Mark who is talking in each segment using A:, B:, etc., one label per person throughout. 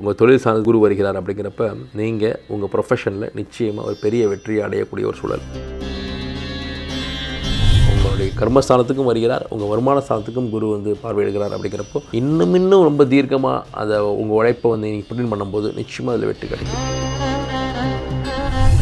A: உங்கள் தொழில் சார்ந்த குரு வருகிறார் அப்படிங்கிறப்ப நீங்கள் உங்கள் ப்ரொஃபஷனில் நிச்சயமாக ஒரு பெரிய வெற்றியை அடையக்கூடிய ஒரு சூழல். உங்களுடைய கர்மஸ்தானத்துக்கும் வருகிறார் உங்கள் வருமான ஸ்தானத்துக்கும் குரு வந்து பார்வையிடுகிறார் அப்படிங்கிறப்போ இன்னும் இன்னும் ரொம்ப தீர்க்கமாக அதை உங்கள் உழைப்பை வந்து நீங்கள் பிரிண்ட் பண்ணும்போது நிச்சயமாக அதில் வெற்றி கிடைக்கும்.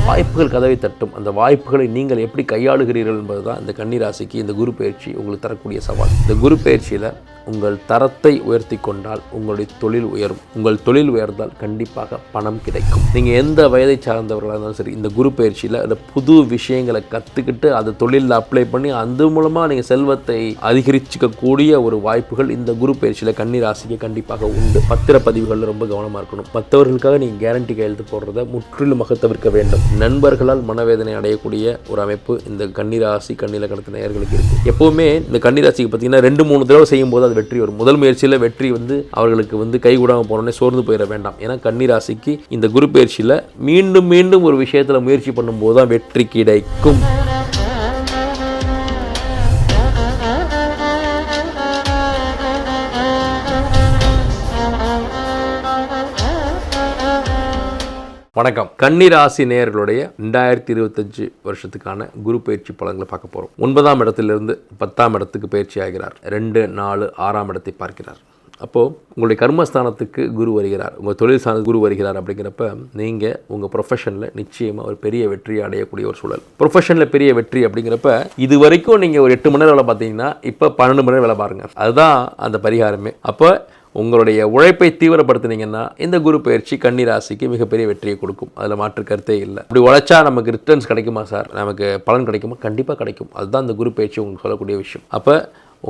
A: வாய்ப்புகள் கதவை தட்டும். அந்த வாய்ப்புகளை நீங்கள் எப்படி கையாளுகிறீர்கள் என்பது தான் இந்த கன்னிராசிக்கு இந்த குரு பயிற்சி உங்களுக்கு தரக்கூடிய சவால். இந்த குரு பயிற்சியில் உங்கள் தரத்தை உயர்த்தி கொண்டால் உங்களுடைய தொழில் உயரும். உங்கள் தொழில் உயர்ந்தால் கண்டிப்பாக பணம் கிடைக்கும். நீங்கள் எந்த வயதை சார்ந்தவர்களாக இருந்தாலும் சரி இந்த குரு பயிற்சியில் அந்த புது விஷயங்களை கற்றுக்கிட்டு அதை தொழிலில் அப்ளை பண்ணி அது மூலமாக நீங்கள் செல்வத்தை அதிகரிச்சிக்கக்கூடிய ஒரு வாய்ப்புகள் இந்த குரு பயிற்சியில் கன்னிராசிக்கு கண்டிப்பாக உண்டு. பத்திரப்பதிவுகளில் ரொம்ப கவனமாக இருக்கணும். மற்றவர்களுக்காக நீங்கள் கேரண்டி கையெழுத்து போடுறத முற்றிலுமாக தவிர்க்க வேண்டும். நண்பர்களால் மனவேதனை அடையக்கூடிய ஒரு அமைப்பு இந்த கன்னிராசி கடத்த நேர்களுக்கு இருக்குது எப்போவுமே இந்த கன்னிராசிக்கு பார்த்தீங்கன்னா ரெண்டு மூணு தடவை செய்யும்போது அது வெற்றி வரும் முதல் முயற்சியில் வெற்றி வந்து அவர்களுக்கு வந்து கைகூடாமல் போனோடனே சோர்ந்து போயிட வேண்டாம். ஏன்னா கன்னிராசிக்கு இந்த குரு பயிற்சியில் மீண்டும் மீண்டும் ஒரு விஷயத்தில் முயற்சி பண்ணும்போது தான் வெற்றி கிடைக்கும். வணக்கம். கன்னிராசி நேயர்களுடைய ரெண்டாயிரத்தி இருபத்தஞ்சு வருஷத்துக்கான குரு பயிற்சி பலன்களை பார்க்க போகிறோம் ஒன்பதாம் இடத்திலிருந்து பத்தாம் இடத்துக்கு பயிற்சி ஆகிறார். ரெண்டு நாலு ஆறாம் இடத்தை பார்க்கிறார். அப்போது உங்களுடைய கர்மஸ்தானத்துக்கு குரு வருகிறார். உங்கள் தொழில் சார்ந்த குரு வருகிறார் அப்படிங்கிறப்ப நீங்கள் உங்கள் ப்ரொஃபஷனில் நிச்சயமாக ஒரு பெரிய வெற்றியை அடையக்கூடிய ஒரு சூழல். ப்ரொஃபஷனில் பெரிய வெற்றி அப்படிங்கிறப்ப இது வரைக்கும் நீங்கள் ஒரு எட்டு மணி நேரம் வேலை பார்த்தீங்கன்னா இப்போ பன்னெண்டு மணி நேரம் வேலை பாருங்கள் அதுதான் அந்த பரிகாரமே. அப்போ உங்களுடைய உழைப்பை தீவிரப்படுத்தினீங்கன்னா இந்த குரு பயிற்சி கன்னிராசிக்கு மிகப்பெரிய வெற்றியை கொடுக்கும். அதில் மாற்று கருத்தே இல்லை. அப்படி உழைச்சா நமக்கு ரிட்டர்ன்ஸ் கிடைக்குமா சார் நமக்கு பலன் கிடைக்குமா? கண்டிப்பாக கிடைக்கும். அதுதான் இந்த குரு பயிற்சி உங்களுக்கு சொல்லக்கூடிய விஷயம். அப்போ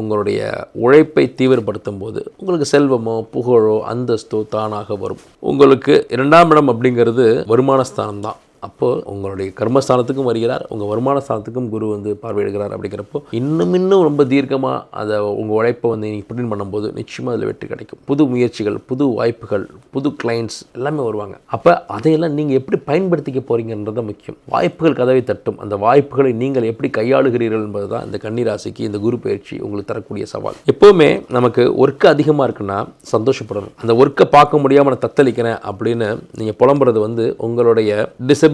A: உங்களுடைய உழைப்பை தீவிரப்படுத்தும் போது உங்களுக்கு செல்வமோ புகழோ அந்தஸ்தோ தானாக வரும். உங்களுக்கு இரண்டாம் இடம் அப்படிங்கிறது வருமான ஸ்தானம் தான். அப்போது உங்களுடைய கர்மஸ்தானத்துக்கும் வருகிறார் உங்கள் வருமான ஸ்தானத்துக்கும் குரு வந்து பார்வையிடுகிறார் அப்படிங்கிறப்போ இன்னும் இன்னும் ரொம்ப தீர்க்கமாக அதை உங்கள் உழைப்பை வந்து நீங்கள் புட்டின் பண்ணும்போது நிச்சயமாக அதில் வெற்றி கிடைக்கும். புது முயற்சிகள் புது வாய்ப்புகள் புது கிளைண்ட்ஸ் எல்லாமே வருவாங்க. அப்போ அதையெல்லாம் நீங்கள் எப்படி பயன்படுத்திக்க போகிறீங்கன்றது முக்கியம். வாய்ப்புகள் கதவை தட்டும். அந்த வாய்ப்புகளை நீங்கள் எப்படி கையாளுகிறீர்கள் என்பது தான் இந்த கன்னிராசிக்கு இந்த குரு பயிற்சி உங்களுக்கு தரக்கூடிய சவால். எப்போவுமே நமக்கு ஒர்க்கு அதிகமாக இருக்குன்னா சந்தோஷப்படணும். அந்த ஒர்க்கை பார்க்க முடியாமல் நான் தத்தளிக்கிறேன் அப்படின்னு நீங்கள் புலம்புறது வந்து உங்களுடைய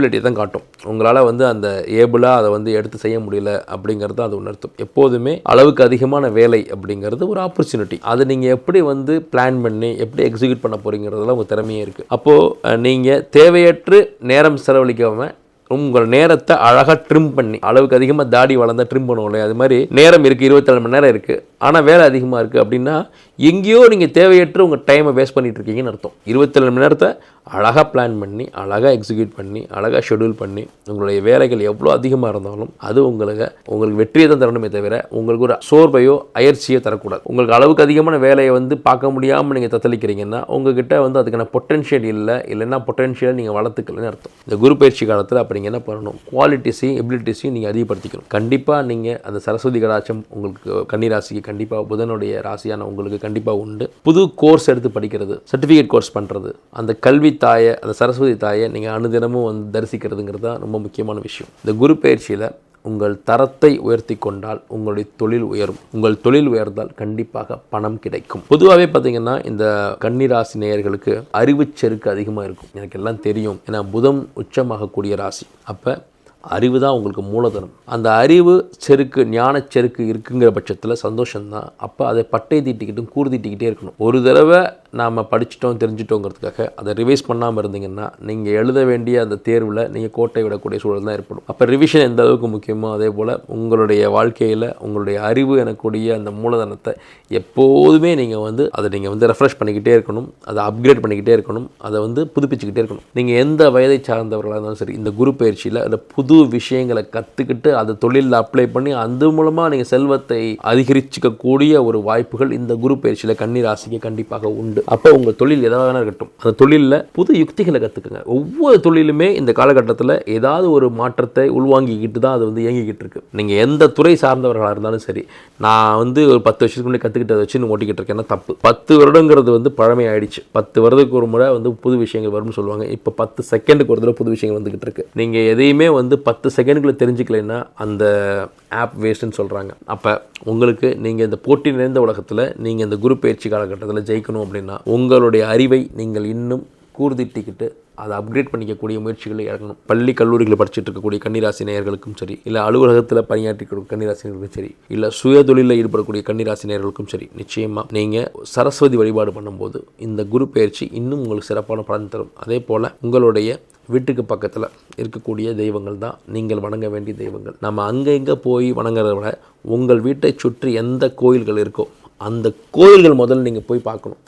A: டிசபிலிட்டி தான் காட்டும். உங்களால் வந்து அந்த ஏபிளாக அதை வந்து எடுத்து செய்ய முடியல அப்படிங்கிறது அது உணர்த்தும். எப்போதுமே அளவுக்கு அதிகமான வேலை அப்படிங்கிறது ஒரு ஆப்பர்ச்சுனிட்டி அதை நீங்கள் எப்படி வந்து பிளான் பண்ணி எப்படி எக்ஸிக்யூட் பண்ண போகிறீங்கிறதுல உங்கள் திறமையே இருக்குது அப்போது நீங்கள் தேவையற்று நேரம் செலவழிக்காமல் உங்கள் நேரத்தை அழகாக ட்ரிம் பண்ணி அளவுக்கு அதிகமாக தாடி வளர்ந்தால் ட்ரிம் பண்ணுவோம் இல்லையா? அது மாதிரி நேரம் இருக்குது இருபத்தேழு மணி நேரம் இருக்குது ஆனால் வேலை அதிகமாக இருக்குது அப்படின்னா எங்கேயோ நீங்கள் தேவையற்று உங்கள் டைமை வேஸ்ட் பண்ணிகிட்டு இருக்கீங்கன்னு அர்த்தம். இருபத்தேழு மணி நேரத்தை அழகாக பிளான் பண்ணி அழகாக எக்ஸிக்யூட் பண்ணி அழகாக ஷெடியூல் பண்ணி உங்களுடைய வேலைகள் எவ்வளோ அதிகமாக இருந்தாலும் அது உங்களுக்கு உங்களுக்கு வெற்றியை தான் தரணுமே தவிர உங்களுக்கு ஒரு சோர்வையோ அயற்சியோ தரக்கூடாது. உங்களுக்கு அளவுக்கு அதிகமான வேலையை வந்து பார்க்க முடியாமல் நீங்கள் தத்தளிக்கிறீங்கன்னா உங்ககிட்ட வந்து அதுக்கான பொட்டென்ஷியல் இல்லை இல்லைன்னா பொட்டென்ஷியலை நீங்கள் வளர்த்துக்கலன்னு அர்த்தம். இந்த குரு பயிற்சி காலத்தில் அப்போ நீங்கள் என்ன பண்ணணும்? குவாலிட்டிஸையும் எபிலிட்டிஸையும் நீங்கள் அதிகப்படுத்திக்கணும். கண்டிப்பாக நீங்கள் அந்த சரஸ்வதி கடாட்சம் உங்களுக்கு கன்னிராசிக்கு கண்டிப்பாக புதனுடைய ராசியான உங்களுக்கு கண்டிப்பாக உண்டு. புது கோர்ஸ் எடுத்து படிக்கிறது சர்டிஃபிகேட் கோர்ஸ் பண்ணுறது அந்த கல்வி தாயை அந்த சரஸ்வதி தாயை நீங்கள் அனுதினமும் வந்து தரிசிக்கிறதுங்கிறது தான் ரொம்ப முக்கியமான விஷயம். இந்த குரு பயிற்சியில் உங்கள் தரத்தை உயர்த்தி கொண்டால் உங்களுடைய தொழில் உயரும். உங்கள் தொழில் உயர்ந்தால் கண்டிப்பாக பணம் கிடைக்கும். பொதுவாகவே பார்த்தீங்கன்னா இந்த கன்னிராசி நேயர்களுக்கு அறிவுச் செருக்கு அதிகமாக இருக்கும். எனக்கு எல்லாம் தெரியும். ஏன்னா புதம் உச்சமாகக்கூடிய ராசி. அப்போ அறிவு தான் உங்களுக்கு மூலதனம். அந்த அறிவு செருக்கு ஞானச் செருக்கு இருக்குங்கிற பட்சத்தில் சந்தோஷம்தான். அப்போ அதை பட்டை தீட்டிக்கிட்டும் கூறு தீட்டிக்கிட்டே இருக்கணும். ஒரு தடவை நாம் படிச்சிட்டோம் தெரிஞ்சிட்டோங்கிறதுக்காக அதை ரிவைஸ் பண்ணாமல் இருந்தீங்கன்னா நீங்கள் எழுத வேண்டிய அந்த தேர்வில் நீங்கள் கோட்டை விடக்கூடிய சூழல் தான் ஏற்படும். அப்போ ரிவிஷன் எந்த அளவுக்கு முக்கியமோ அதே போல் உங்களுடைய வாழ்க்கையில் உங்களுடைய அறிவு எனக்கூடிய அந்த மூலதனத்தை எப்போதுமே நீங்கள் வந்து அதை நீங்கள் வந்து ரெஃப்ரெஷ் பண்ணிக்கிட்டே இருக்கணும் அதை அப்கிரேட் பண்ணிக்கிட்டே இருக்கணும் அதை வந்து புதுப்பிச்சுக்கிட்டே இருக்கணும். நீங்கள் எந்த வயதை சார்ந்தவர்களாக இருந்தாலும் சரி இந்த குரு பயிற்சியில் அந்த புது விஷயங்களை கற்றுக்கிட்டு அதை தொழிலில் அப்ளை பண்ணி அது மூலமாக நீங்கள் செல்வத்தை அதிகரிச்சிக்கக்கூடிய ஒரு வாய்ப்புகள் இந்த குரு பயிற்சியில் கண்ணீர் ஆசைக்கு கண்டிப்பாக உண்டு. அப்போ உங்கள் தொழில் எதாக வேணா இருக்கட்டும். அந்த தொழிலில் புது யுக்திகளை கற்றுக்குங்க ஒவ்வொரு தொழிலுமே இந்த காலகட்டத்தில் ஏதாவது ஒரு மாற்றத்தை உள்வாங்கிக்கிட்டு தான் அது வந்து இயங்கிக்கிட்டு இருக்கு. நீங்கள் எந்த துறை சார்ந்தவர்களாக இருந்தாலும் சரி நான் வந்து ஒரு பத்து வருஷத்துக்கு முன்னாடி கற்றுக்கிட்டதை வச்சு நான் ஓட்டிக்கிட்டு இருக்கேன்னா தப்பு. பத்து வருடங்கிறது வந்து பழமை ஆயிடுச்சு பத்து வருடத்துக்கு ஒரு முறை வந்து புது விஷயங்கள் வரும்னு சொல்லுவாங்க. இப்போ பத்து செகண்டுக்கு ஒரு தடவை புது விஷயங்கள் வந்துக்கிட்டு இருக்கு. நீங்கள் எதையுமே வந்து பத்து செகண்டுக்குள்ள தெரிஞ்சுக்கலைன்னா அந்த ஆப் வேஸ்ட்டுன்னு சொல்கிறாங்க அப்போ உங்களுக்கு நீங்கள் இந்த போட்டி நிறைந்த உலகத்தில் நீங்கள் இந்த குரு பயிற்சி காலகட்டத்தில் ஜெயிக்கணும் அப்படின்னா உங்களுடைய அறிவை நீங்கள் இன்னும் கூர்திட்டிக்கிட்டு அதை அப்கிரேட் பண்ணிக்கக்கூடிய முயற்சிகளை இறங்கணும் பள்ளி கல்லூரிகளில் படிச்சுட்டு இருக்கக்கூடிய கன்னிராசி நேயர்களுக்கும் சரி இல்லை அலுவலகத்தில் பணியாற்றி கன்னிராசினியர்களுக்கும் சரி இல்லை சுய தொழிலில் ஈடுபடக்கூடிய கன்னிராசி நேயர்களுக்கும் சரி நிச்சயமாக நீங்கள் சரஸ்வதி வழிபாடு பண்ணும்போது இந்த குரு பயிற்சி இன்னும் உங்களுக்கு சிறப்பான பலன் தரும். அதே போல் உங்களுடைய வீட்டுக்கு பக்கத்தில் இருக்கக்கூடிய தெய்வங்கள் தான் நீங்கள் வணங்க வேண்டிய தெய்வங்கள். நம்ம அங்கே இங்கே போய் வணங்குறத விட உங்கள் வீட்டை சுற்றி எந்த கோயில்கள் இருக்கோ அந்த கோயில்கள் முதல்ல நீங்கள் போய் பார்க்கணும்.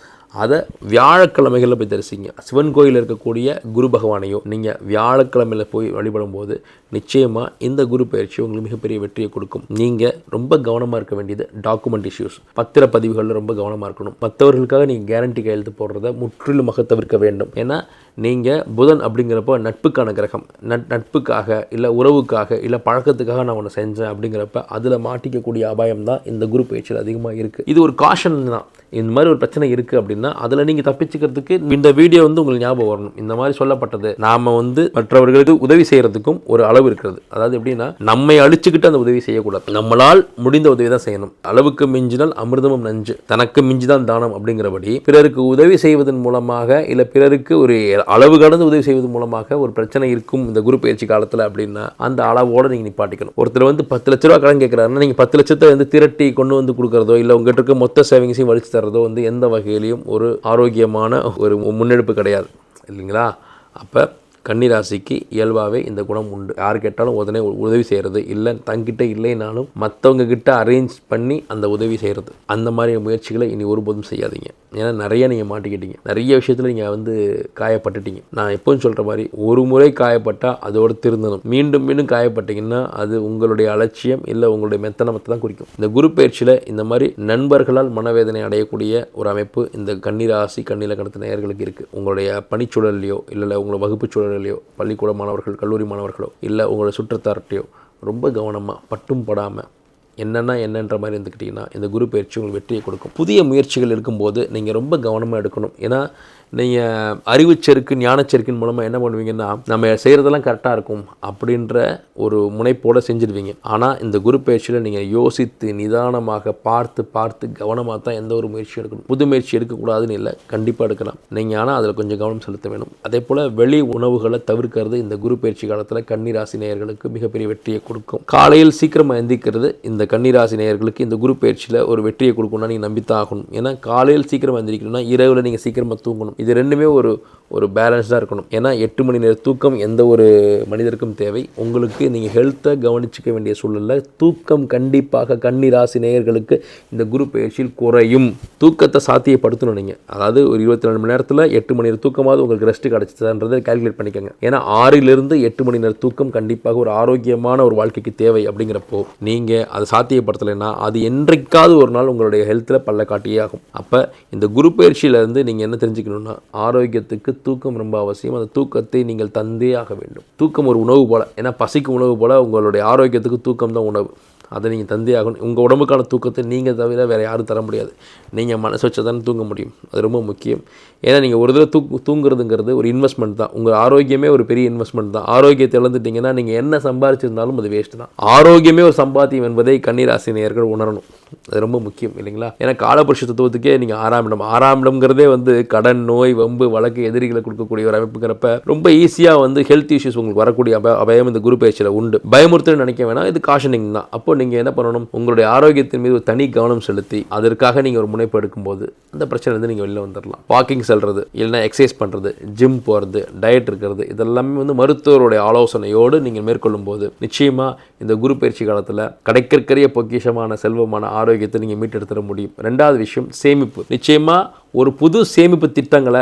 A: அதை வியாழக்கிழமைகளில் போய் தரிசிங்க. சிவன் கோயிலில் இருக்கக்கூடிய குரு பகவானையோ நீங்கள் வியாழக்கிழமையில் போய் வழிபடும் போது நிச்சயமாக இந்த குரு பயிற்சி உங்களுக்கு மிகப்பெரிய வெற்றியை கொடுக்கும். நீங்கள் ரொம்ப கவனமாக இருக்க வேண்டியது டாக்குமெண்ட் இஷ்யூஸ் பத்திரப்பதிவுகளில் ரொம்ப கவனமாக இருக்கணும். மற்றவர்களுக்காக நீங்கள் கேரண்டி கையெழுத்து போடுறத முற்றிலுமாக தவிர்க்க வேண்டும். ஏன்னா நீங்கள் புதன் அப்படிங்கிறப்போ நட்புக்கான கிரகம். நட் நட்புக்காக இல்லை உறவுக்காக இல்லை பழக்கத்துக்காக நான் ஒன்று செஞ்சேன் அப்படிங்கிறப்ப அதில் மாட்டிக்கக்கூடிய அபாயம் தான் இந்த குரு பயிற்சியில் அதிகமாக இருக்குது இது ஒரு காஷன் தான். இந்த மாதிரி ஒரு பிரச்சனை இருக்குது அப்படின்னா அதில் நீங்கள் தப்பிச்சுக்கிறதுக்கு இந்த வீடியோ வந்து உங்களுக்கு ஞாபகம் வரணும். இந்த மாதிரி சொல்லப்பட்டது. நாம் வந்து மற்றவர்களுக்கு உதவி செய்கிறதுக்கும் ஒரு அளவு இருக்கிறது. அதாவது எப்படின்னா நம்மை அழிச்சுக்கிட்டு அந்த உதவி செய்யக்கூடாது. நம்மளால் முடிந்த உதவி தான் செய்யணும். அளவுக்கு மிஞ்சினால் அமிர்தமும் நஞ்சு. தனக்கு மிஞ்சிதான் தானம் அப்படிங்கிறபடி பிறருக்கு உதவி செய்வதன் மூலமாக இல்லை பிறருக்கு ஒரு அளவு கடந்து உதவி செய்வது மூலமாக ஒரு பிரச்சனை இருக்கும் இந்த குரு பயிற்சி காலத்தில் அப்படின்னா அந்த அளவோடு நீங்கள் நிப்பாட்டிக்கணும். ஒருத்தர் வந்து பத்து லட்ச ரூபா கடன் கேட்குறாருன்னா நீங்கள் பத்து லட்சத்தை வந்து திரட்டி கொண்டு வந்து கொடுக்குறதோ இல்லை உங்ககிட்ட இருக்க மொத்த சேவிங்ஸையும் வலிச்சு தரதோ வந்து எந்த வகையிலையும் ஒரு ஆரோக்கியமான ஒரு முன்னெடுப்பு கிடையாது. இல்லைங்களா? அப்போ கன்னிராசிக்கு இயல்பாகவே இந்த குணம் உண்டு. யார் கேட்டாலும் உடனே உதவி செய்கிறது இல்லை தங்கிட்ட இல்லைனாலும் மற்றவங்க கிட்ட அரேஞ்ச் பண்ணி அந்த உதவி செய்கிறது அந்த மாதிரி முயற்சிகளை இனி ஒருபோதும் செய்யாதீங்க. ஏன்னா நிறைய நீங்கள் மாட்டிக்கிட்டீங்க. நிறைய விஷயத்தில் நீங்கள் வந்து காயப்பட்டுட்டீங்க. நான் எப்போவும் சொல்கிற மாதிரி ஒரு முறை காயப்பட்டால் அதோடு திருந்தணும். மீண்டும் மீண்டும் காயப்பட்டீங்கன்னா அது உங்களுடைய அலட்சியம் இல்லை உங்களுடைய மெத்தனமத்தை தான் குறிக்கும். இந்த குரு பயிற்சியில் இந்த மாதிரி நண்பர்களால் மனவேதனை அடையக்கூடிய ஒரு அமைப்பு இந்த கன்னிராசி கண்ணிலக்கணத்து நேயர்களுக்கு இருக்குது உங்களுடைய பணிச்சூழல்லையோ இல்லை உங்களுடைய வகுப்பு சூழல் மாணவர்களையோ பள்ளிக்கூட மாணவர்கள் கல்லூரி மாணவர்களோ இல்லை உங்களோட சுற்றத்தார்ட்டையோ ரொம்ப கவனமாக பட்டும் படாமல் என்னென்னா என்னன்ற மாதிரி இருந்துக்கிட்டிங்கன்னா இந்த குரு பயிற்சி உங்களுக்கு வெற்றியை கொடுக்கும். புதிய முயற்சிகள் இருக்கும்போது நீங்கள் ரொம்ப கவனமாக எடுக்கணும். ஏன்னா நீங்கள் அறிவுச்செருக்கு ஞானச்செருக்கின் மூலமாக என்ன பண்ணுவீங்கன்னா நம்ம செய்கிறதெல்லாம் கரெக்டாக இருக்கும் அப்படின்ற ஒரு முனைப்போடு செஞ்சிடுவீங்க ஆனால் இந்த குரு பயிற்சியில் நீங்கள் யோசித்து நிதானமாக பார்த்து பார்த்து கவனமாக தான் எந்த ஒரு முயற்சி எடுக்கணும். புது முயற்சி எடுக்கக்கூடாதுன்னு இல்லை கண்டிப்பாக எடுக்கலாம். நீங்கள் ஆனால் அதில் கொஞ்சம் கவனம் செலுத்த வேணும். அதே போல் வெளி உணவுகளை தவிர்க்கிறது இந்த குரு பயிற்சி காலத்தில் கன்னிராசி நேயர்களுக்கு மிகப்பெரிய வெற்றியை கொடுக்கும். காலையில் சீக்கிரமாக எந்திக்கிறது இந்த கன்னிராசி நேயர்களுக்கு இந்த குரு பயிற்சியில் ஒரு வெற்றியை கொடுக்கணும்னா நீங்கள் நம்பித்தான் ஆகணும். ஏன்னா காலையில் சீக்கிரம் வந்திருக்கணும்னா இரவில் நீங்கள் சீக்கிரமாக தூங்கணும். இது ரெண்டுமே ஒரு ஒரு பேலன்ஸ்டாக இருக்கணும். ஏன்னா எட்டு மணி நேரம் தூக்கம் எந்த ஒரு மனிதருக்கும் தேவை. உங்களுக்கு நீங்கள் ஹெல்த்தை கவனிச்சிக்க வேண்டிய சூழலில் தூக்கம் கண்டிப்பாக கன்னிராசி நேயர்களுக்கு இந்த குரு பயிற்சியில் குறையும். தூக்கத்தை சாத்தியப்படுத்தணும் நீங்கள் அதாவது ஒரு இருபத்தி ரெண்டு மணி நேரத்தில் எட்டு மணி நேரம் தூக்கமாவது உங்களுக்கு ரெஸ்ட் கிடச்சிதான்றதை கால்குலேட் பண்ணிக்கோங்க. ஏன்னா ஆறிலிருந்து எட்டு மணி நேரம் தூக்கம் கண்டிப்பாக ஒரு ஆரோக்கியமான ஒரு வாழ்க்கைக்கு தேவை அப்படிங்கிறப்போ நீங்கள் அதை சாத்தியப்படுத்தலைன்னா அது என்றைக்காவது ஒரு நாள் உங்களுடைய ஹெல்த்தில் பல்ல காட்டியே ஆகும். அப்போ இந்த குரு பயிற்சியிலேருந்து நீங்கள் என்ன தெரிஞ்சுக்கணுன்னா ஆரோக்கியத்துக்கு தூக்கம் ரொம்ப அவசியம். அந்த தூக்கத்தை நீங்கள் தந்தே ஆக வேண்டும். தூக்கம் ஒரு உணவு போல். ஏன்னா பசிக்கு உணவு போல் உங்களுடைய ஆரோக்கியத்துக்கு தூக்கம் தான் உணவு. அதை நீங்கள் தந்தே ஆகணும். உங்கள் உடம்புக்கான தூக்கத்தை நீங்கள் தவிர வேறு யாரும் தர முடியாது. நீங்கள் மனசு வச்சு தானே தூங்க முடியும். அது ரொம்ப முக்கியம். ஏன்னா நீங்கள் ஒரு தடவை தூ தூங்குறதுங்கிறது ஒரு இன்வெஸ்ட்மெண்ட் தான். உங்கள் ஆரோக்கியமே ஒரு பெரிய இன்வெஸ்ட்மெண்ட் தான். ஆரோக்கியத்தை இழந்துட்டீங்கன்னா நீங்கள் என்ன சம்பாரிச்சிருந்தாலும் அது வேஸ்ட் தான். ஆரோக்கியமே ஒரு சம்பாத்தியம் என்பதை கன்னிராசி நேயர்கள் உணரணும். அது ரொம்ப முக்கியம் இல்லைங்களா? ஏன்னா காலபுருஷ தத்துவத்துக்கே நீங்கள் ஆறாம் இடம். ஆறாம் இடம்ங்கிறதே வந்து கடன் நோய் வம்பு வழக்கு எதிரிகளை கொடுக்கக்கூடிய ஒரு அமைப்புங்கிறப்ப ரொம்ப ஈஸியாக வந்து ஹெல்த் இஷ்யூஸ் உங்களுக்கு வரக்கூடிய அப அபயம் இந்த குரு பயிற்சியில் உண்டு. பயமுறுத்துன்னு நினைக்க வேணாம். இது காஷனிங் தான். அப்போ நீங்கள் என்ன பண்ணணும்? உங்களுடைய ஆரோக்கியத்தின் மீது ஒரு தனி கவனம் செலுத்தி அதற்காக நீங்கள் ஒரு முனைப்பு எடுக்கும்போது அந்த பிரச்சனை வந்து நீங்கள் வெளியில் வந்துடலாம் வாக்கிங் செல்வது இல்லைன்னா எக்ஸசைஸ் பண்ணுறது ஜிம் போகிறது டயட் இருக்கிறது இதெல்லாமே வந்து மருத்துவருடைய ஆலோசனையோடு நீங்கள் மேற்கொள்ளும் போது நிச்சயமாக இந்த குரு பயிற்சி காலத்தில் கிடைக்கற்கரிய பொக்கிஷமான செல்வமான ஆரோக்கியத்தை நீங்கள் மீட்டெடுத்துட முடியும். ரெண்டாவது விஷயம் சேமிப்பு. நிச்சயமாக ஒரு புது சேமிப்பு திட்டங்களை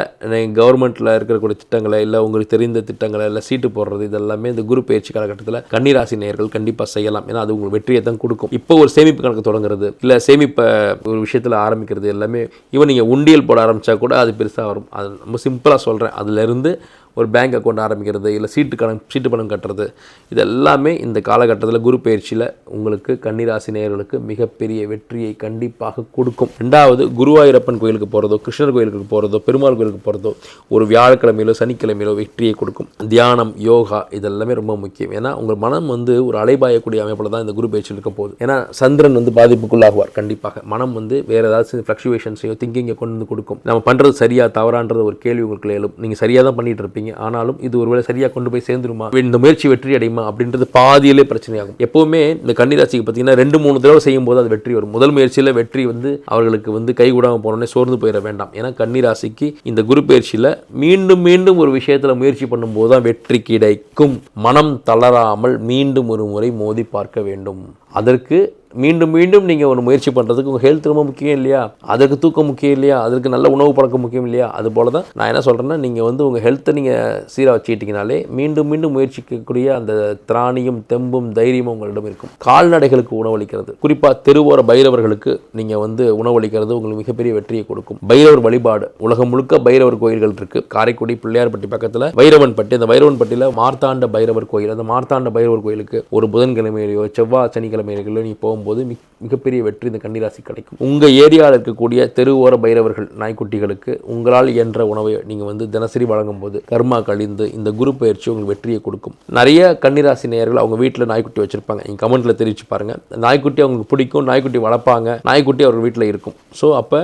A: கவர்மெண்ட்டில் இருக்கக்கூடிய திட்டங்களை இல்லை உங்களுக்கு தெரிந்த திட்டங்களை இல்லை சீட்டு போடுறது இதெல்லாமே இந்த குரு பயிற்சி காலகட்டத்தில் கன்னிராசி நேயர்கள் கண்டிப்பாக செய்யலாம். ஏன்னா அது உங்களுக்கு வெற்றியை தான் கொடுக்கும். இப்போ ஒரு சேமிப்பு கணக்கு தொடங்குறது இல்லை சேமிப்பை ஒரு விஷயத்தில் ஆரம்பிக்கிறது எல்லாமே ஈவன் நீங்கள் உண்டியல் போட ஆரம்பித்தா கூட அது பெருசாக வரும். அது ரொம்ப சிம்பிளாக சொல்கிறேன் அதுலேருந்து ஒரு பேங்க் அக்கௌண்ட் ஆரம்பிக்கிறது இல்லை சீட்டு கணக்கு சீட்டு பணம் கட்டுறது இது எல்லாமே இந்த காலகட்டத்தில் குரு பயிற்சியில் உங்களுக்கு கன்னிராசி நேயர்களுக்கு மிகப்பெரிய வெற்றியை கண்டிப்பாக கொடுக்கும். ரெண்டாவது குருவாயூரப்பன் கோயிலுக்கு போகிறதோ கிருஷ்ணர் கோயிலுக்கு போகிறதோ பெருமாள் கோயிலுக்கு போகிறதோ ஒரு வியாழக்கிழமையிலோ சனிக்கிழமையிலோ வெற்றியை கொடுக்கும். தியானம் யோகா இதெல்லாமே ரொம்ப முக்கியம். ஏன்னா உங்கள் மனம் வந்து ஒரு அலைபாயக்கூடிய அமைப்பில் தான் இந்த குரு பயிற்சியில் இருக்க போகுது. ஏன்னா சந்திரன் வந்து பாதிப்புக்குள்ளாகுவார் கண்டிப்பாக. மனம் வந்து வேறு ஏதாவது ஃப்ளக்சுவேஷன்ஸையோ திங்கிங்கை கொண்டு வந்து கொடுக்கும். நம்ம பண்ணுறது சரியாக தவறான்றது ஒரு கேள்வி உங்களுக்கு எழும். நீங்கள் சரியாக தான் பண்ணிகிட்டு இருப்பீங்க. ஆனாலும் இது ஒருவேளை சரியாக கொண்டு போய் சேர்ந்துருமா? இந்த முயற்சி வெற்றி அடையுமா? அப்படின்றது பாதியிலே பிரச்சனையாகும். எப்போவுமே இந்த கன்னிராசிக்கு பார்த்தீங்கன்னா ரெண்டு மூணு தடவை செய்யும் போது அது வெற்றி வரும். முதல் முயற்சியில் வெற்றி வந்து அவர்களுக்கு வந்து கைகூடாமல் போனோடனே சோர்ந்து போயிட வேண்டாம். ஏன்னா கன்னிராசிக்கு இந்த குரு பயிற்சியில் மீண்டும் மீண்டும் ஒரு விஷயத்தில் முயற்சி பண்ணும்போது தான் வெற்றி கிடைக்கும். மனம் தளராமல் மீண்டும் ஒரு முறை மோதி பார்க்க வேண்டும். அதற்கு மீண்டும் மீண்டும் நீங்கள் ஒரு முயற்சி பண்ணுறதுக்கு உங்கள் ஹெல்த் ரொம்ப முக்கியம் இல்லையா? அதற்கு தூக்கம் முக்கியம் இல்லையா? அதற்கு நல்ல உணவு பழக்கம் முக்கியம் இல்லையா? அது போல தான் நான் என்ன சொல்கிறேன்னா நீங்கள் வந்து உங்கள் ஹெல்த்தை நீங்கள் சீராக வச்சுக்கிட்டீங்கனாலே மீண்டும் மீண்டும் முயற்சிக்கக்கூடிய அந்த திராணியும் தெம்பும் தைரியமும் உங்களிடம் இருக்கும். கால்நடைகளுக்கு உணவளிக்கிறது. குறிப்பாக தெருவோர பைரவர்களுக்கு நீங்கள் வந்து உணவளிக்கிறது உங்களுக்கு மிகப்பெரிய வெற்றியை கொடுக்கும். பைரவர் வழிபாடு. உலகம் முழுக்க பைரவர் கோயில்கள் இருக்குது காரைக்குடி பிள்ளையார்பட்டி பக்கத்தில் பைரவன் பட்டி அந்த பைரவன்பட்டியில் மார்த்தாண்ட பைரவர் கோயில். அந்த மார்த்தாண்ட பைரவர் கோயிலுக்கு ஒரு புதன்கிழமையிலையோ செவ்வாய் சனிக்கிழமையிலையோ நீ போகும்போது மிக மிகப்பெரிய வெற்றி இந்த கன்னிராசி கிடைக்கும். உங்கள் ஏரியாவில் இருக்கக்கூடிய தெருவோர பைரவர்கள் நாய்க்குட்டிகளுக்கு உங்களால் இயன்ற உணவை நீங்கள் வந்து தினசரி வழங்கும் போது கர்மா கழிந்து இந்த குரு பயிற்சி உங்களுக்கு வெற்றியை கொடுக்கும். நிறைய கன்னிராசி நேயர்கள் அவங்க வீட்டில் நாய்க்குட்டி வச்சுருப்பாங்க. நீங்கள் கமெண்ட்டில் தெரிவிச்சு பாருங்கள் நாய்க்குட்டி அவங்களுக்கு பிடிக்கும் நாய்க்குட்டி வளர்ப்பாங்க நாய்க்குட்டி அவர்கள் வீட்டில் இருக்கும். ஸோ அப்போ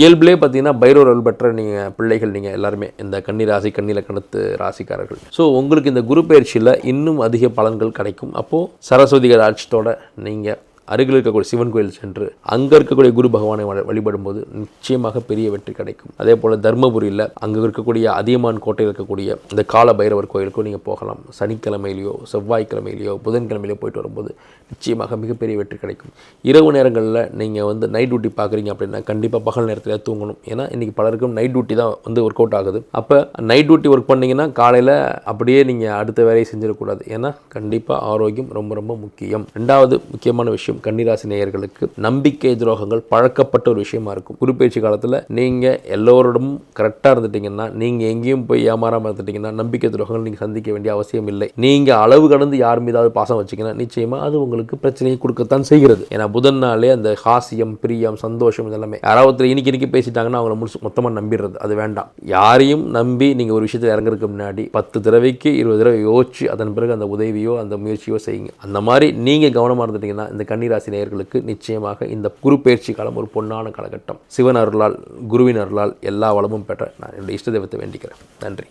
A: இயல்பிலே பார்த்தீங்கன்னா பைரவர் பெற்ற நீங்கள் பிள்ளைகள் நீங்கள் எல்லாருமே இந்த கன்னி ராசி கண்ணில கணத்து ராசிக்காரர்கள். ஸோ உங்களுக்கு இந்த குரு பயிற்சியில் இன்னும் அதிக பலன்கள் கிடைக்கும். அப்போது சரஸ்வதி ராட்சத்தோட நீங்கள் அருகில் இருக்கக்கூடிய சிவன் கோயில் சென்று அங்கே இருக்கக்கூடிய குரு பகவானை வழி- வழிபடும்போது நிச்சயமாக பெரிய வெற்றி கிடைக்கும். அதே போல் தர்மபுரியில் அங்கே இருக்கக்கூடிய அதியமான் கோட்டையில் இருக்கக்கூடிய இந்த கால பைரவர் கோயிலுக்கும் நீங்கள் போகலாம். சனிக்கிழமையிலையோ செவ்வாய்க்கிழமையிலையோ புதன்கிழமையிலையோ போயிட்டு வரும்போது நிச்சயமாக மிகப்பெரிய வெற்றி கிடைக்கும். இரவு நேரங்களில் நீங்கள் வந்து நைட் டியூட்டி பார்க்குறீங்க அப்படின்னா கண்டிப்பாக பகல் நேரத்தில் தூங்கணும். ஏன்னா இன்றைக்கி பலருக்கும் நைட் டியூட்டி தான் வந்து ஒர்க் அவுட் ஆகுது. அப்போ நைட் டியூட்டி ஒர்க் பண்ணீங்கன்னா காலையில் அப்படியே நீங்கள் அடுத்த வேலையை செஞ்சிடக்கூடாது. ஏன்னா கண்டிப்பாக ஆரோக்கியம் ரொம்ப ரொம்ப முக்கியம். ரெண்டாவது முக்கியமான விஷயம் கன்னிராசி நேயர்களுக்கு நம்பிக்கை துரோகங்கள் பழக்கப்பட்ட ஒரு விஷயமா இருக்கும். குருப்பெயர்ச்சி காலத்தில் நீங்கள் எல்லோரோடும் கரெக்டாக இருந்துட்டீங்கன்னா நீங்கள் எங்கேயும் போய் ஏமாறாமல் இருந்துட்டீங்கன்னா நம்பிக்கை துரோகங்கள் நீங்கள் சந்திக்க வேண்டிய அவசியம் இல்லை. நீங்கள் அளவு கடந்து யார் மீதாவது பாசம் வச்சீங்கன்னா நிச்சயமாக அது உங்களுக்கு பிரச்சனையை கொடுக்கத்தான் செய்கிறது. ஏன்னா புதன் நாளே அந்த ஹாசியம் பிரியம் சந்தோஷம் இதெல்லாமே யாராவது ஒருத்தர் இன்னைக்கு இன்னைக்கு பேசிட்டாங்கன்னா அவங்கள முழுசு மொத்தமாக நம்பிடுறது. அது வேண்டாம். யாரையும் நம்பி நீங்கள் ஒரு விஷயத்தில் இறங்குறதுக்கு முன்னாடி பத்து தடவைக்கு இருபது தடவை யோசிச்சு அதன் பிறகு அந்த உதவியோ அந்த முயற்சியோ செய்யுங்க. அந்த மாதிரி நீங்கள் கவனமாக இருந்துட்டீங்கன்னா இந்த கண்ணீர் கன்னிராசி நேயர்களுக்கு நிச்சயமாக இந்த குரு பயிற்சி காலம் ஒரு பொன்னான காலகட்டம். சிவன் அருளால் குருவின் அருளால் எல்லா வளமும் பெற்ற நான் என்னுடைய இஷ்ட தெய்வத்தை வேண்டிக்கிறேன். நன்றி.